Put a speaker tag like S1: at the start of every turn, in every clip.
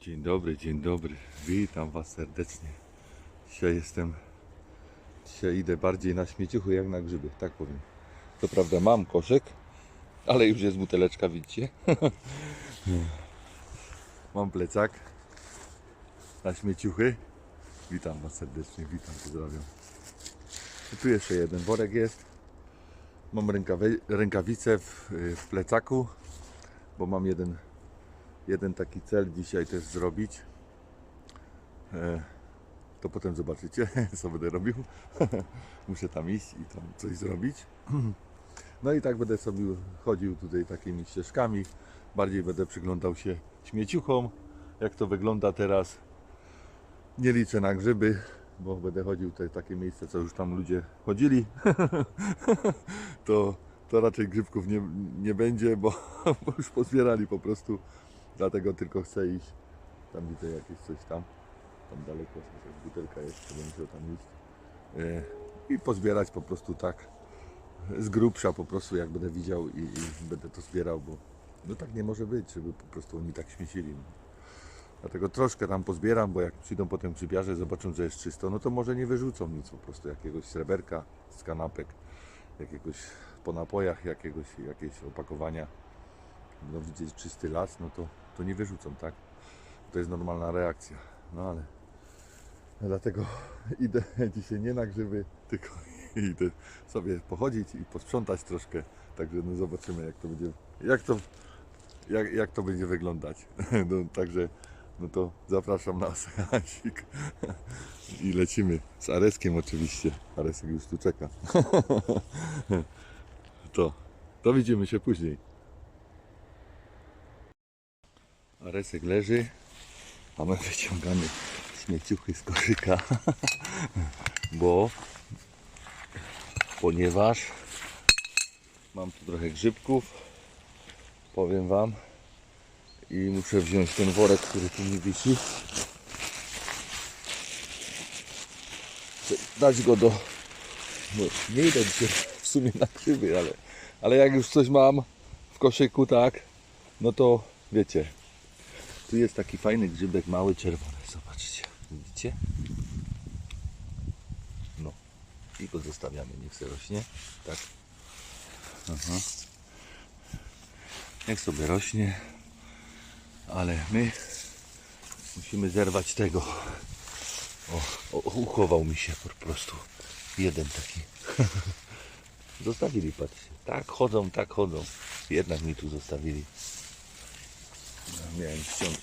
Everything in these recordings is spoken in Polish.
S1: Dzień dobry, dzień dobry. Witam Was serdecznie. Dzisiaj jestem. Dzisiaj idę bardziej na śmieciuchy jak na grzyby, tak powiem. Co prawda mam koszyk, ale już jest buteleczka, widzicie? mam plecak na śmieciuchy. Witam Was serdecznie, witam, pozdrawiam. I tu jeszcze jeden worek jest. Mam rękawice w, w plecaku, bo mam jeden jeden taki cel dzisiaj też zrobić. E, to potem zobaczycie, co będę robił. Muszę tam iść i tam coś zrobić. No i tak będę sobie chodził tutaj takimi ścieżkami. Bardziej będę przyglądał się śmieciuchom, jak to wygląda teraz. Nie liczę na grzyby, bo będę chodził tutaj takie miejsce, co już tam ludzie chodzili. to, to raczej grzybków nie, nie będzie, bo, bo już pozbierali po prostu. Dlatego tylko chcę iść. Tam widzę jakieś coś tam. Tam daleko jakaś butelka jest, będę musiał tam iść. I pozbierać po prostu tak z grubsza po prostu jak będę widział i, i będę to zbierał, bo no tak nie może być, żeby po prostu oni tak śmiecili. No. Dlatego troszkę tam pozbieram, bo jak przyjdą potem grzybiarze, zobaczą, że jest czysto, no to może nie wyrzucą nic, po prostu jakiegoś sreberka z kanapek, jakiegoś po napojach, jakiegoś, jakieś opakowania no widzieć czysty las, no to, to nie wyrzucą, tak? To jest normalna reakcja. No ale dlatego idę dzisiaj nie na grzyby, tylko idę sobie pochodzić i posprzątać troszkę. Także no zobaczymy jak to będzie, jak to, jak, jak to będzie wyglądać. No, także no to zapraszam na seansik i lecimy z Areskiem oczywiście. Aresek już tu czeka. To, to widzimy się później. Aresek leży, mamy wyciągane śmieciuchy z koszyka, bo ponieważ mam tu trochę grzybków, powiem Wam, i muszę wziąć ten worek, który tu mi wisi, dać go do, no nie idę dzisiaj w sumie na grzyby, ale, ale jak już coś mam w koszyku, tak, no to wiecie, tu jest taki fajny grzybek, mały, czerwony. Zobaczcie, widzicie? No. I go zostawiamy, niech sobie rośnie. Tak. Aha. Niech sobie rośnie. Ale my musimy zerwać tego. O, o, uchował mi się po prostu. Jeden taki. Zostawili, patrzcie. Tak chodzą, tak chodzą. Jednak mi tu zostawili. No, miałem ściąć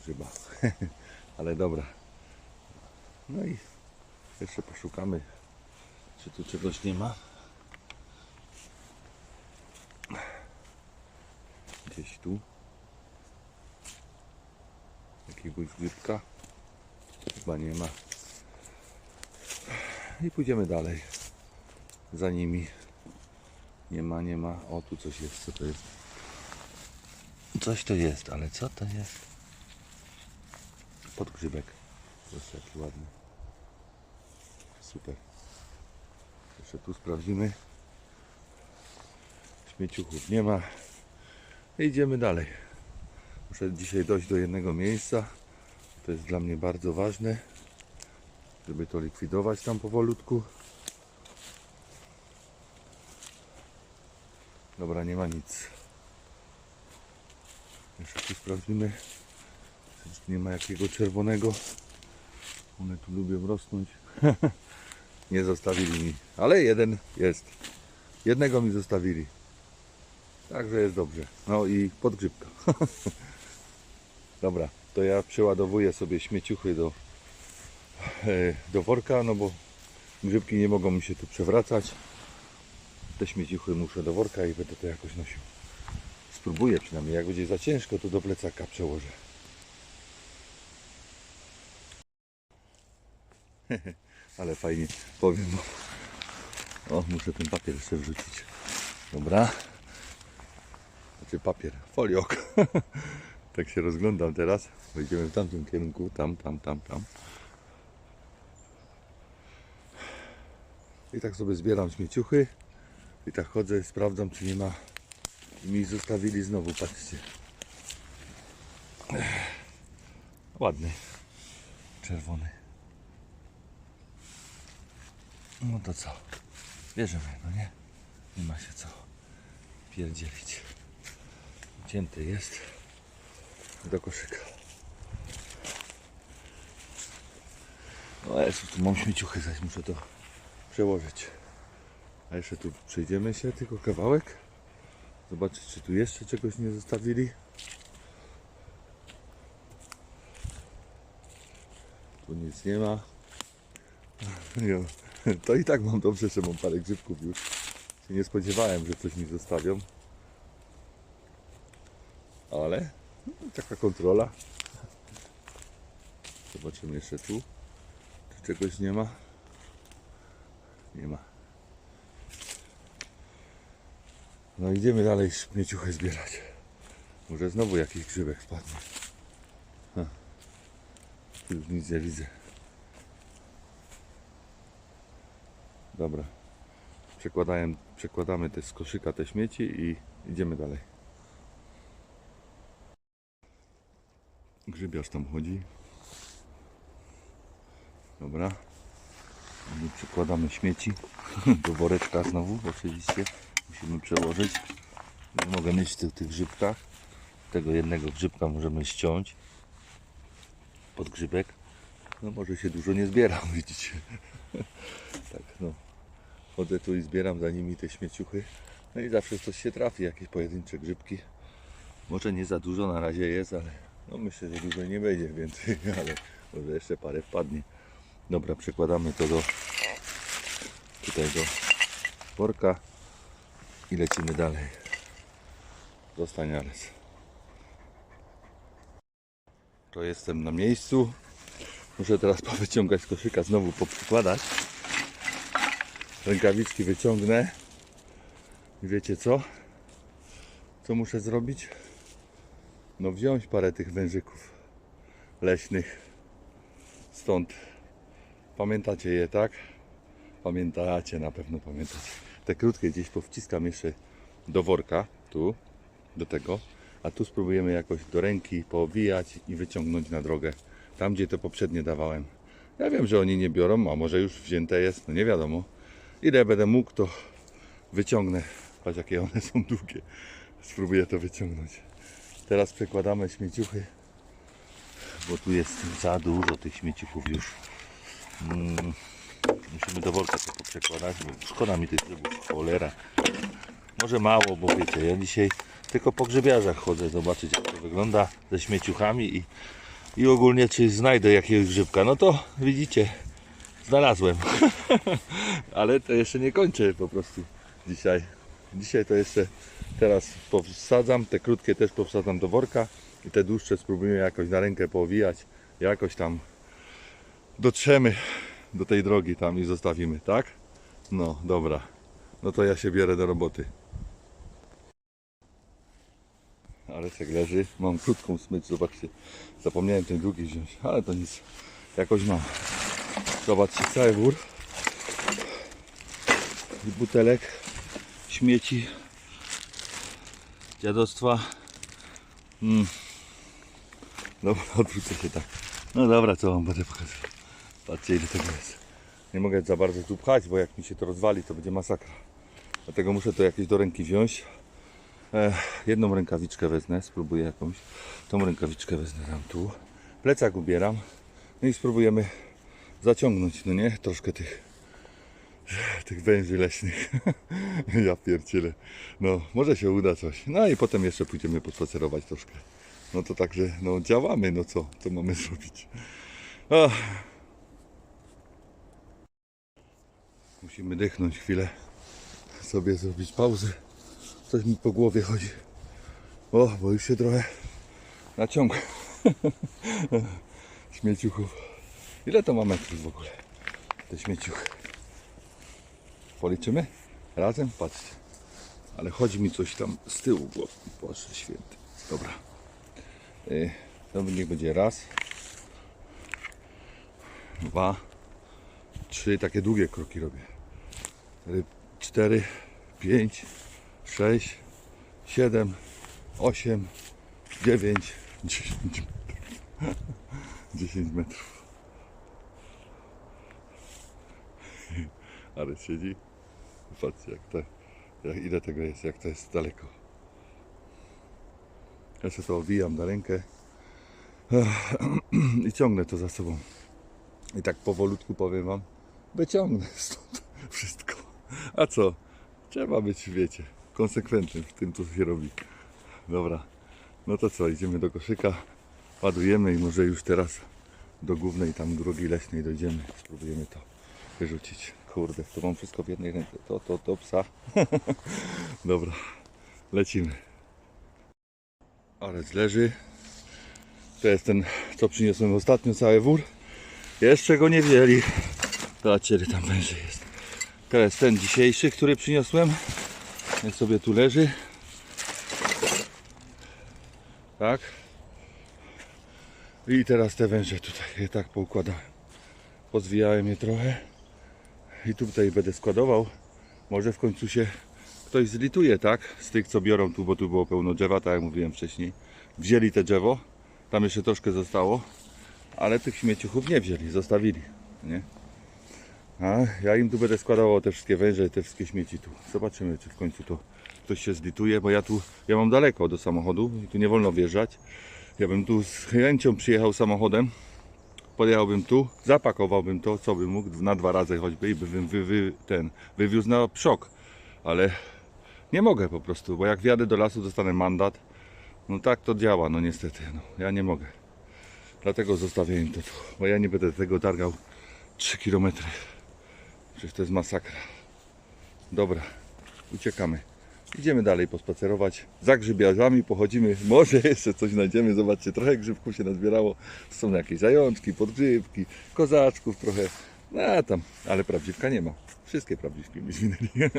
S1: grzyba. Ale dobra. No i jeszcze poszukamy, czy tu czegoś nie ma. Gdzieś tu. Jakiegoś grzybka. Chyba nie ma. I pójdziemy dalej. Za nimi. Nie ma, nie ma. O, tu coś jest. Co to jest? Coś to jest, ale co to jest? Podgrzybek. Proszę, ładny. Super. Jeszcze tu sprawdzimy. Śmieciuchów nie ma. Idziemy dalej. Muszę dzisiaj dojść do jednego miejsca. To jest dla mnie bardzo ważne, żeby to likwidować tam powolutku. Dobra, nie ma nic. Jeszcze sprawdzimy. Czy nie ma jakiego czerwonego. One tu lubią rosnąć. nie zostawili mi. Ale jeden jest. Jednego mi zostawili. Także jest dobrze. No i podgrzybka. Dobra, to ja przeładowuję sobie śmieciuchy do, e, do worka, no bo grzybki nie mogą mi się tu przewracać. Te śmieciuchy muszę do worka i będę to jakoś nosił. Spróbuję przynajmniej. Jak będzie za ciężko, to do plecaka przełożę. Ale fajnie powiem. O, muszę ten papier jeszcze wrzucić. Dobra. Znaczy papier, foliok. tak się rozglądam teraz. Wejdziemy w tamtym kierunku. Tam, tam, tam, tam. I tak sobie zbieram śmieciuchy. I tak chodzę, sprawdzam czy nie ma mi zostawili znowu, patrzcie. Ładny. Czerwony. No to co? Bierzemy, no nie? Nie ma się co pierdzielić. Cięty jest do koszyka. No Jezu, tu mam śmieciuchy, zaś muszę to przełożyć. A jeszcze tu przejdziemy się tylko kawałek. Zobaczyć, czy tu jeszcze czegoś nie zostawili. Tu nic nie ma. To i tak mam dobrze, że mam parę grzybków już. Się nie spodziewałem, że coś mi zostawią. Ale no, taka kontrola. Zobaczymy jeszcze tu. Czy czegoś nie ma? Nie ma. No idziemy dalej śmieciuchy zbierać. Może znowu jakiś grzybek wpadnie. Ha. Już nic nie widzę. Dobra. Przekładałem, przekładamy te z koszyka te śmieci i idziemy dalej. Grzybiarz tam chodzi. Dobra. I przekładamy śmieci do woreczka znowu, oczywiście. Musimy przełożyć. Nie mogę mieć w tych, tych grzybkach. Tego jednego grzybka możemy ściąć pod grzybek. No może się dużo nie zbieram, widzicie. tak, no. Chodzę tu i zbieram za nimi te śmieciuchy. No i zawsze coś się trafi, jakieś pojedyncze grzybki. Może nie za dużo na razie jest, ale no myślę, że dużo nie będzie więcej, ale może jeszcze parę wpadnie. Dobra, przekładamy to do tutaj do worka i lecimy dalej. Zostań Ales. To jestem na miejscu. Muszę teraz powyciągać z koszyka, znowu poprzykładać. Rękawiczki wyciągnę. I wiecie co? Co muszę zrobić? No wziąć parę tych wężyków leśnych. Stąd. Pamiętacie je, tak? Pamiętacie, na pewno pamiętacie. Te krótkie gdzieś powciskam jeszcze do worka, tu, do tego. A tu spróbujemy jakoś do ręki poowijać i wyciągnąć na drogę. Tam, gdzie to poprzednie dawałem. Ja wiem, że oni nie biorą, a może już wzięte jest, no nie wiadomo. Ile będę mógł, to wyciągnę. Patrz, jakie one są długie. Spróbuję to wyciągnąć. Teraz przekładamy śmieciuchy, bo tu jest za dużo tych śmieciuchów już. Mm, musimy do worka to poprzekładać, bo szkoda mi tych grzybów, cholera. Może mało, bo wiecie, ja dzisiaj tylko po grzybiarzach chodzę zobaczyć jak to wygląda ze śmieciuchami i, i ogólnie czy znajdę jakiegoś grzybka. No to widzicie, znalazłem. Ale to jeszcze nie kończę po prostu dzisiaj. Dzisiaj to jeszcze teraz powsadzam, te krótkie też powsadzam do worka i te dłuższe spróbuję jakoś na rękę powijać, jakoś tam dotrzemy do tej drogi tam i zostawimy, tak? No, dobra. No to ja się biorę do roboty. Ale tak leży. Mam krótką smycz, zobaczcie. Zapomniałem ten długi wziąć, ale to nic. Jakoś mam. Zobaczcie, cały wór. I butelek, śmieci, dziadostwa. Mm. Dobra, odwrócę się tak. No dobra, co wam będę pokazywał. Patrzcie ile tego jest. Nie mogę za bardzo tu pchać, bo jak mi się to rozwali, to będzie masakra. Dlatego muszę to jakieś do ręki wziąć. Jedną rękawiczkę wezmę, spróbuję jakąś. Tą rękawiczkę wezmę tam tu. Plecak ubieram. No i spróbujemy zaciągnąć, no nie? Troszkę tych tych węży leśnych. ja pierdzielę. No, może się uda coś. No i potem jeszcze pójdziemy pospacerować troszkę. No to także, no działamy, no co, co mamy zrobić. Ach. Musimy dychnąć chwilę, sobie zrobić pauzę. Coś mi po głowie chodzi. O, bo już się trochę naciąga. Śmieciuchów. Ile to ma metrów w ogóle? Te śmieciuchy. Policzymy? Razem? Patrzcie. Ale chodzi mi coś tam z tyłu głowy. Boże święty. Dobra. Yy, to niech będzie raz. Dwa. Trzy. Takie długie kroki robię. Yy, Cztery. Pięć. Sześć. Siedem. Osiem. Dziewięć. Dziesięć. 10 metrów. Ale siedzi. Patrzcie jak to, jak, ile tego jest, jak to jest daleko. Ja sobie to owijam na rękę i ciągnę to za sobą. I tak powolutku powiem wam, wyciągnę stąd wszystko. A co? Trzeba być, wiecie, konsekwentnym w tym, co się robi. Dobra, no to co, idziemy do koszyka, ładujemy i może już teraz do głównej tam drogi leśnej dojdziemy. Spróbujemy to wyrzucić. Kurde, to mam wszystko w jednej ręce. To, to, to, psa. Dobra, lecimy. Ale leży. To jest ten, co przyniosłem ostatnio, cały wór. Jeszcze go nie wzięli. Zobaczcie, ile tam węży jest. To jest ten dzisiejszy, który przyniosłem. Niech sobie tu leży. Tak. I teraz te węże tutaj je tak poukładałem. Pozwijałem je trochę. I tutaj będę składował. Może w końcu się ktoś zlituje, tak? Z tych, co biorą tu, bo tu było pełno drzewa, tak jak mówiłem wcześniej. Wzięli te drzewo. Tam jeszcze troszkę zostało. Ale tych śmieciuchów nie wzięli, zostawili. Nie? A ja im tu będę składał te wszystkie węże te wszystkie śmieci tu. Zobaczymy, czy w końcu to ktoś się zlituje, bo ja tu, ja mam daleko do samochodu i tu nie wolno wjeżdżać. Ja bym tu z chęcią przyjechał samochodem, podjechałbym tu, zapakowałbym to, co bym mógł, na dwa razy choćby i bym wy, wy, ten, wywiózł na przok. Ale nie mogę po prostu, bo jak wjadę do lasu, dostanę mandat. No tak to działa, no niestety, no, ja nie mogę. Dlatego zostawię im to tu, bo ja nie będę tego targał 3 km. Przecież to jest masakra. Dobra, uciekamy. Idziemy dalej pospacerować. Za grzybiarzami pochodzimy. Może jeszcze coś znajdziemy. Zobaczcie, trochę grzybków się nazbierało. Są jakieś zajączki, podgrzybki, kozaczków trochę. No tam, ale prawdziwka nie ma. Wszystkie prawdziwki mi zwinęli.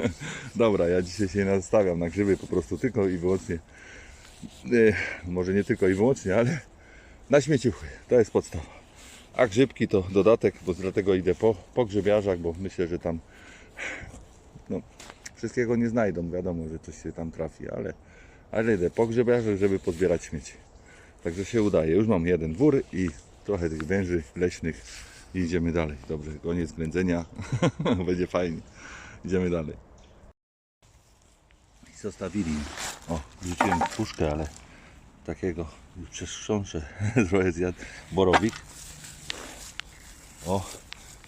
S1: Dobra, ja dzisiaj się nie nastawiam na grzyby po prostu tylko i wyłącznie. e, może nie tylko i wyłącznie, ale na śmieciuchy. To jest podstawa. A grzybki to dodatek, bo dlatego idę po, po grzybiarzach, bo myślę, że tam no, wszystkiego nie znajdą. Wiadomo, że coś się tam trafi, ale, ale idę po grzybiarzach, żeby pozbierać śmieci. Także się udaje. Już mam jeden wór i trochę tych węży leśnych i idziemy dalej. Dobrze, koniec ględzenia. Będzie fajnie. Idziemy dalej. I zostawili. O, wrzuciłem puszkę, ale takiego już przez trochę zjadł borowik. O,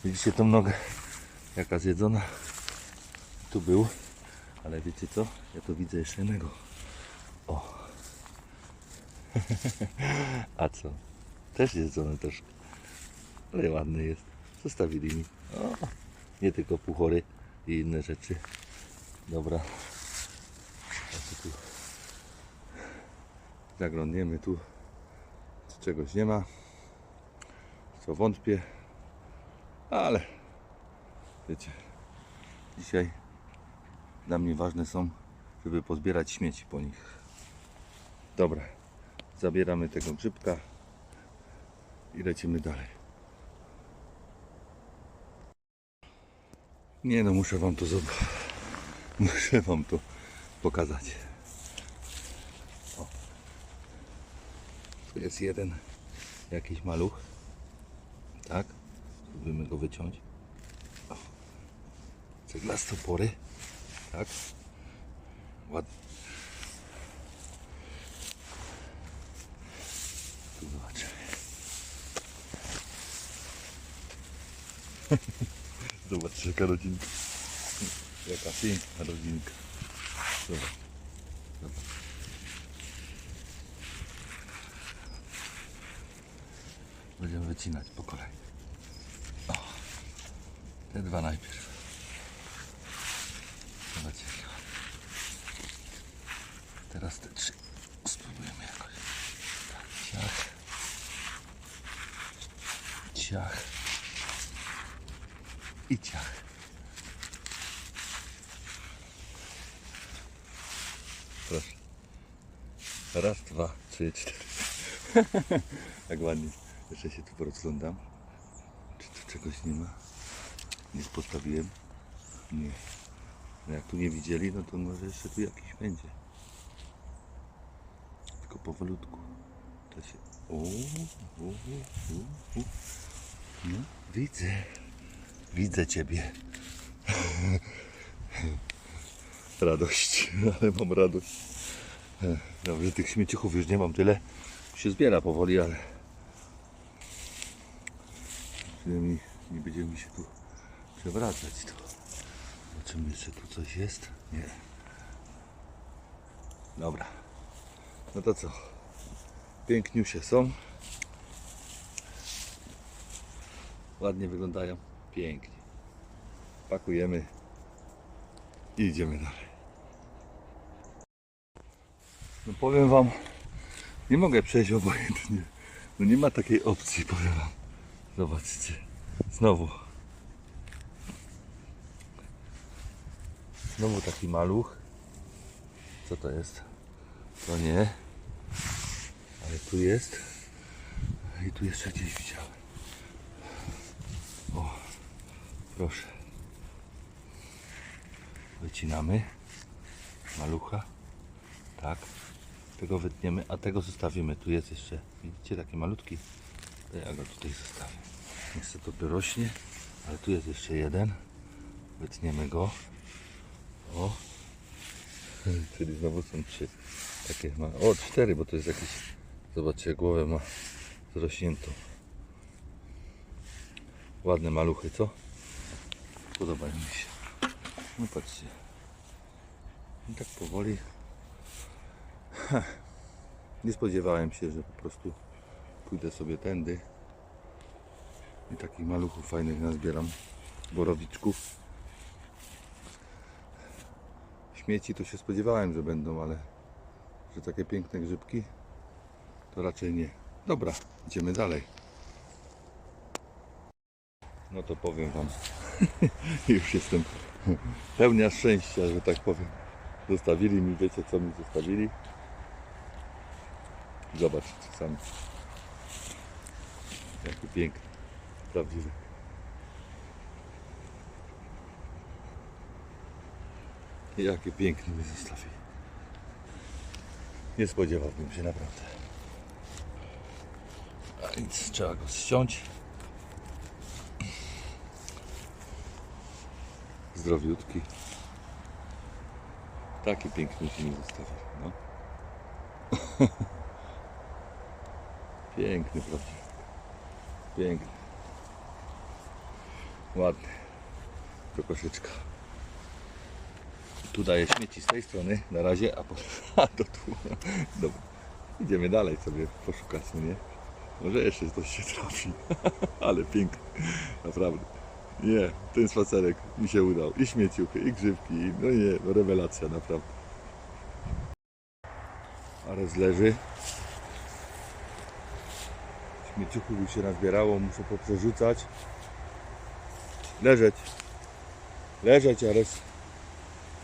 S1: widzicie tą nogę, jaka zjedzona. Tu był, ale wiecie co? Ja tu widzę jeszcze jednego. O. A co? Też zjedzony troszkę. Ale ładny jest. Zostawili mi. O, nie tylko puchory i inne rzeczy. Dobra. Tu? Zaglądniemy tu. Czy czegoś nie ma. Co wątpię. Ale wiecie, dzisiaj dla mnie ważne są, żeby pozbierać śmieci po nich. Dobra, zabieramy tego grzybka i lecimy dalej. Nie no, muszę wam to zobaczyć. Muszę wam to pokazać. O. Tu jest jeden jakiś maluch. Tak? Spróbujemy go wyciąć. Ceglaste opory. Tak? Ładnie. Tu zobaczymy. Zobaczcie jaka rodzinka. Jaka piękna rodzinka. Zobacz. Zobacz. Będziemy wycinać po kolei. Te dwa najpierw. Zobaczcie. Teraz te trzy spróbujemy jakoś. Tak, ciach. Ciach. I ciach. Proszę. Raz, dwa, trzy, cztery. Jak ładnie. Jeszcze się tu porozglądam. Czy tu czegoś nie ma? Nie postawiłem? Nie. No jak tu nie widzieli, no to może jeszcze tu jakiś będzie. Tylko powolutku. To się... U, u, u, u. No, widzę. Widzę ciebie. Radość, ale mam radość. Dobrze, tych śmieciuchów już nie mam tyle. Się zbiera powoli, ale przynajmniej nie będzie mi się tu przewracać. To. Zobaczymy, czy tu coś jest. Nie. Dobra. No to co? Piękniusie są. Ładnie wyglądają. Pięknie. Pakujemy i idziemy dalej. No powiem wam, nie mogę przejść obojętnie. No nie ma takiej opcji, powiem wam. Zobaczcie. Znowu. Znowu taki maluch. Co to jest? To nie. Ale tu jest. I tu jeszcze gdzieś widziałem. O, proszę. Wycinamy malucha. Tak. Tego wytniemy, a tego zostawimy. Tu jest jeszcze, widzicie, taki malutki. To ja go tutaj zostawię. Niestety to rośnie, ale tu jest jeszcze jeden. Wytniemy go. O. Czyli znowu są trzy. Takie ma. O, cztery, bo to jest jakiś. Zobaczcie, głowę ma zrośniętą. Ładne maluchy, co? Podobają mi się. No patrzcie. I tak powoli. Ha. Nie spodziewałem się, że po prostu pójdę sobie tędy i takich maluchów fajnych nazbieram. Borowiczków. Śmieci to się spodziewałem, że będą, ale że takie piękne grzybki to raczej nie. Dobra, idziemy dalej. No to powiem Wam, już jestem pełnia szczęścia, że tak powiem. Zostawili mi, wiecie co mi zostawili? Zobaczcie sami. Jaki piękny, prawdziwy. Jakie piękne mi zostawili. Nie spodziewałbym się naprawdę. A więc trzeba go ściąć. Zdrowiutki. Taki piękny się mi zostawił. No. Piękny, prawda? Piękny. Ładny. To koszyczka. Tu daję śmieci z tej strony na razie, a, po, a to tu. Dobra. Idziemy dalej sobie poszukać, no nie? Może jeszcze coś się trafi. Ale piękny. Naprawdę. Nie, ten spacerek mi się udał. I śmieciuchy, i grzybki, no nie, no rewelacja naprawdę. Ares leży. Śmieciuchów już się nazbierało, muszę poprzerzucać. Leżeć. Leżeć, Ares.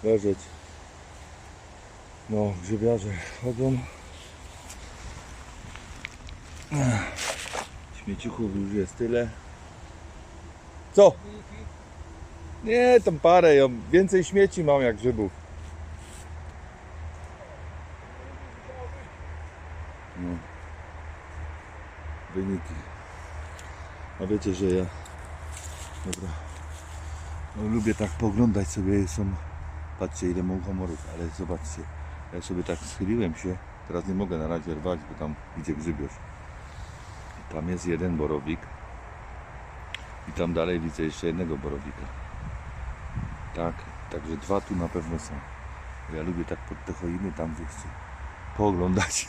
S1: Leżeć. No, grzybiarze chodzą. Śmieciuchów już jest tyle. Co? Nie, tam parę, ja więcej śmieci mam jak grzybów. No. Wyniki. A wiecie, że ja dobra. No, lubię tak poglądać sobie są. Patrzcie ile mam komorów, ale zobaczcie. Ja sobie tak schyliłem się. Teraz nie mogę na razie rwać, bo tam idzie grzybiarz. I tam jest jeden borowik. I tam dalej widzę jeszcze jednego borowika. Tak, także dwa tu na pewno są. Ja lubię tak pod te choiny tam wiecie, pooglądać.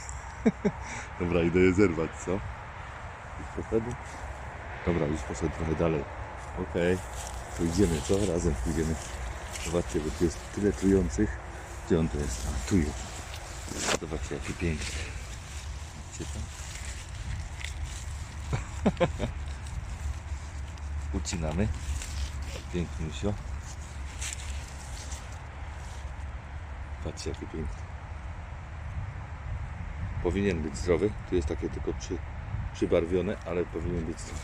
S1: Dobra, idę je zerwać, co? Już poszedł? Dobra, już poszedł trochę dalej. Okej, to idziemy, co? Razem pójdziemy. Zobaczcie, bo tu jest tyle trujących. Gdzie on to jest? A, tu jest. Zobaczcie, jaki piękny. Widzicie tam? Ucinamy. Pięknie się. Patrzcie jaki piękny. Powinien być zdrowy. Tu jest takie tylko przy, przybarwione, ale powinien być zdrowy.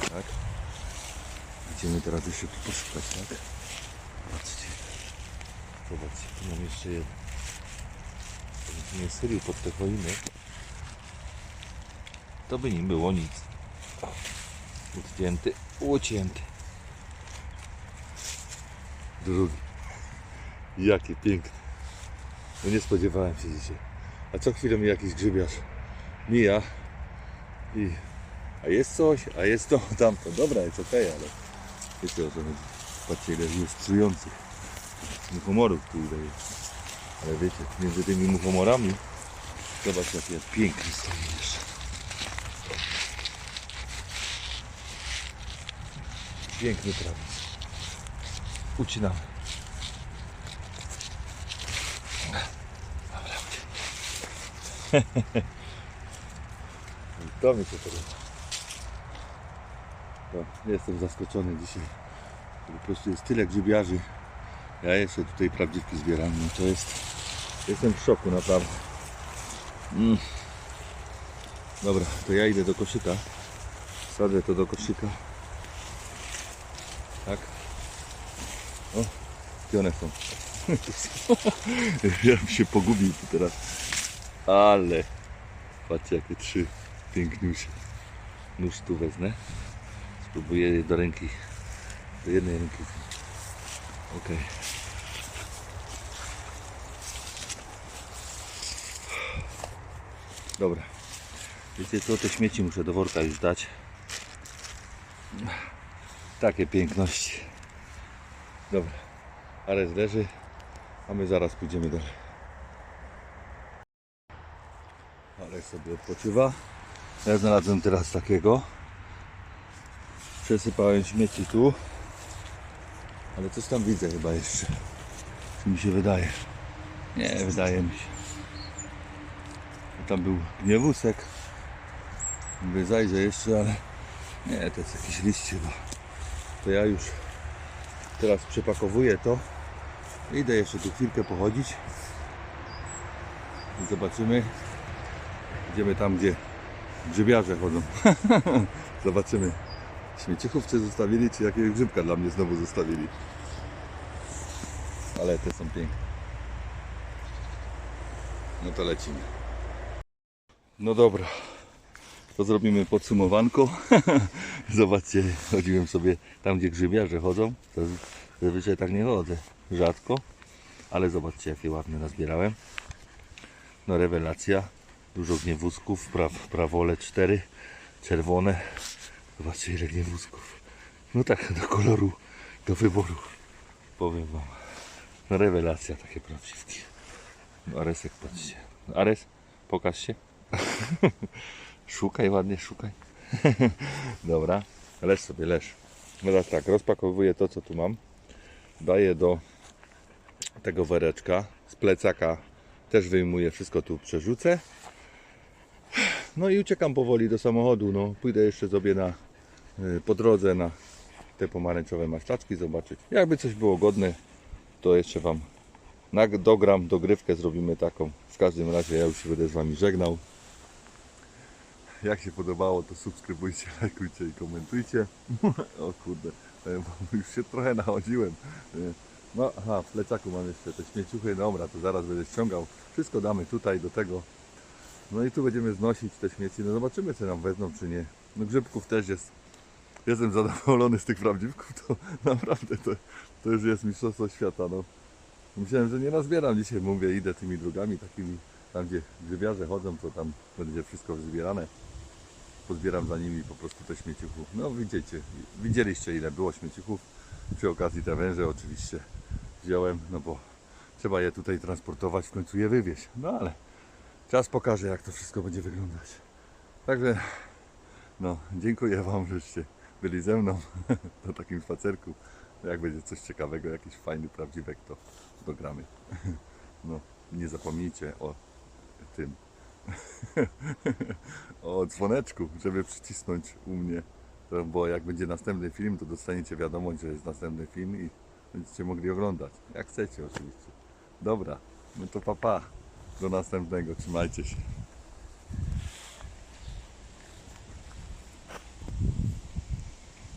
S1: Tak? Idziemy teraz jeszcze tu poszukać, tak? Zobaczcie, tu mam jeszcze jeden. Nie schylił pod te choiny. to by nie było nic. Ucięty, ucięty. Drugi. Jakie piękne. No nie spodziewałem się dzisiaj. A co chwilę mi jakiś grzybiarz mija i a jest coś, a jest to, tamto. Dobra, jest okej, ale wiecie o co chodzi. Patrzcie ile jest trujących muchomorów tu ile jest. Ale wiecie, między tymi muchomorami zobacz jaki jest piękny stoi jeszcze. Piękny trawiec. Ucinamy. Dobra, To mi się podoba. No, jestem zaskoczony dzisiaj. Po prostu jest tyle grzybiarzy. Ja jeszcze tutaj prawdziwki zbieram. To jest. Jestem w szoku naprawdę. Mm. Dobra, to ja idę do koszyka. Sadzę to do koszyka. Tak. O, gdzie one są? ja bym się pogubił tu teraz. Ale patrzcie jakie trzy piękniusie. Nóż tu wezmę. Spróbuję je do ręki. Do jednej ręki. Okej. Dobra. Wiecie co, te śmieci muszę do worka już dać. Takie piękności. Dobra. Ares leży, a my zaraz pójdziemy dalej. Ares sobie odpoczywa. Ja znalazłem teraz takiego. Przesypałem śmieci tu. Ale coś tam widzę chyba jeszcze. Co mi się wydaje? Nie, wydaje mi się. Tam był gniewusek. Mówię, zajrzę jeszcze, ale nie, to jest jakiś liść chyba. To ja już teraz przepakowuję to. Idę jeszcze tu chwilkę pochodzić. I zobaczymy. Idziemy tam, gdzie grzybiarze chodzą. zobaczymy. Śmieciechówce zostawili, czy jakiegoś grzybka dla mnie znowu zostawili. Ale te są piękne. No to lecimy. No dobra. To zrobimy podsumowanko. Zobaczcie, chodziłem sobie tam, gdzie grzybiarze chodzą. Zazwyczaj tak nie chodzę. Rzadko. Ale zobaczcie, jakie ładne nazbierałem. No rewelacja. Dużo gniewózków. Praw, prawole cztery. Czerwone. Zobaczcie, ile gniewózków. No tak, do koloru, do wyboru. Powiem wam. No rewelacja, takie prawdziwki. No Aresek, patrzcie. Ares, pokaż się. szukaj ładnie, szukaj. Dobra, leż sobie, leż. Teraz tak, rozpakowuję to, co tu mam. Daję do tego wereczka. Z plecaka też wyjmuję, wszystko tu przerzucę. No i uciekam powoli do samochodu. No, pójdę jeszcze sobie na, y, po drodze na te pomarańczowe maślaczki zobaczyć. Jakby coś było godne, to jeszcze Wam dogram, dogrywkę zrobimy taką. W każdym razie ja już się będę z Wami żegnał. Jak się podobało, to subskrybujcie, lajkujcie i komentujcie. O kurde, e, już się trochę nachodziłem. E, No, aha, w plecaku mam jeszcze te śmieciuchy. Dobra, to zaraz będę ściągał. Wszystko damy tutaj do tego. No i tu będziemy znosić te śmieci. No zobaczymy, czy nam wezmą, czy nie. No grzybków też jest. Jestem zadowolony z tych prawdziwków. To naprawdę to, to już jest mistrzostwo świata. No. Myślałem, że nie nazbieram dzisiaj. Mówię, idę tymi drogami takimi, tam gdzie grzybiarze chodzą, to tam będzie wszystko zbierane. Pozbieram za nimi po prostu te śmieciuchów. No widzicie, widzieliście ile było śmieciuchów. Przy okazji te węże oczywiście wziąłem, no bo trzeba je tutaj transportować, w końcu je wywieźć. No ale czas pokaże jak to wszystko będzie wyglądać. Także no, dziękuję Wam, żeście byli ze mną na takim spacerku. Jak będzie coś ciekawego, jakiś fajny prawdziwek, to dogramy. No, nie zapomnijcie o tym, o dzwoneczku, żeby przycisnąć u mnie, bo jak będzie następny film, to dostaniecie wiadomość, że jest następny film i będziecie mogli oglądać, jak chcecie oczywiście. Dobra, no to papa, do następnego, trzymajcie się.